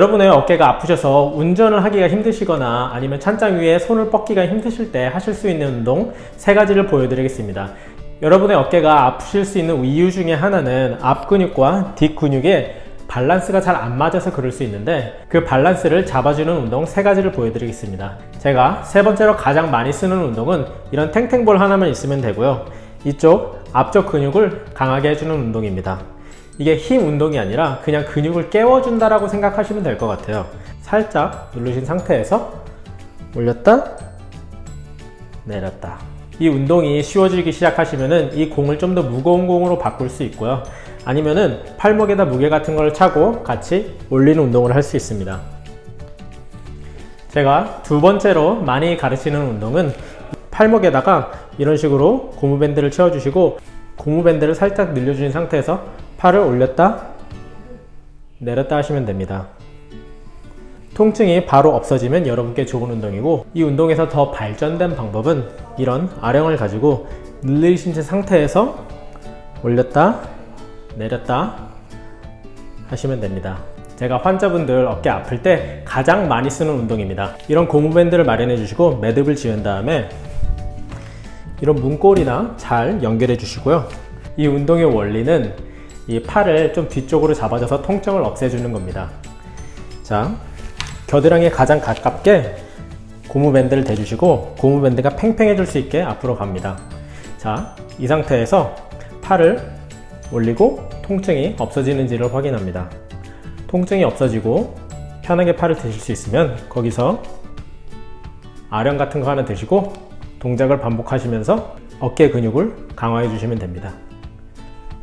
여러분의 어깨가 아프셔서 운전을 하기가 힘드시거나 아니면 찬장 위에 손을 뻗기가 힘드실 때 하실 수 있는 운동 세 가지를 보여드리겠습니다. 여러분의 어깨가 아프실 수 있는 이유 중에 하나는 앞 근육과 뒷 근육의 밸런스가 잘 안 맞아서 그럴 수 있는데 그 밸런스를 잡아주는 운동 세 가지를 보여드리겠습니다. 제가 세 번째로 가장 많이 쓰는 운동은 이런 탱탱볼 하나만 있으면 되고요. 이쪽 앞쪽 근육을 강하게 해주는 운동입니다. 이게 힘 운동이 아니라 그냥 근육을 깨워준다라고 생각하시면 될 것 같아요. 살짝 누르신 상태에서 올렸다, 내렸다. 이 운동이 쉬워지기 시작하시면은 이 공을 좀 더 무거운 공으로 바꿀 수 있고요. 아니면은 팔목에다 무게 같은 걸 차고 같이 올리는 운동을 할 수 있습니다. 제가 두 번째로 많이 가르치는 운동은 팔목에다가 이런 식으로 고무밴드를 채워주시고 고무밴드를 살짝 늘려주신 상태에서 팔을 올렸다 내렸다 하시면 됩니다. 통증이 바로 없어지면 여러분께 좋은 운동이고 이 운동에서 더 발전된 방법은 이런 아령을 가지고 늘리신 채 상태에서 올렸다 내렸다 하시면 됩니다. 제가 환자분들 어깨 아플 때 가장 많이 쓰는 운동입니다. 이런 고무밴드를 마련해 주시고 매듭을 지은 다음에 이런 문고리나 잘 연결해 주시고요. 이 운동의 원리는 이 팔을 좀 뒤쪽으로 잡아줘서 통증을 없애주는 겁니다. 자, 겨드랑이에 가장 가깝게 고무밴드를 대주시고 고무밴드가 팽팽해질 수 있게 앞으로 갑니다. 자, 이 상태에서 팔을 올리고 통증이 없어지는지를 확인합니다. 통증이 없어지고 편하게 팔을 드실 수 있으면 거기서 아령 같은 거 하나 드시고 동작을 반복하시면서 어깨 근육을 강화해 주시면 됩니다.